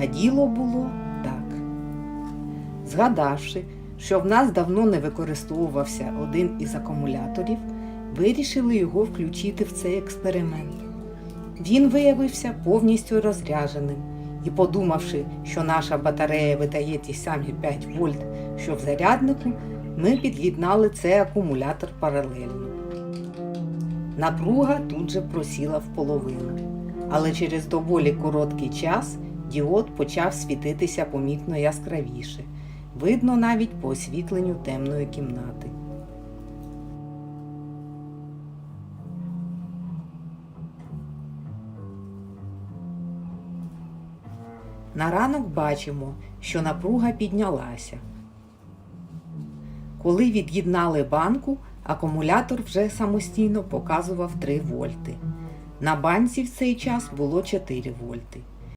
А діло було так. Згадавши, що в нас давно не використовувався один із акумуляторів, вирішили його включити в цей експеримент. Він виявився повністю розрядженим і, подумавши, що наша батарея видає ті самі 5 вольт, що в заряднику, ми під'єднали цей акумулятор паралельно. Напруга тут же просіла в половину, але через доволі короткий час діод почав світитися помітно яскравіше, видно навіть по освітленню темної кімнати. На ранок бачимо, що напруга піднялася. Коли від'єднали банку, акумулятор вже самостійно показував 3 вольти. На банці в цей час було 4 вольти.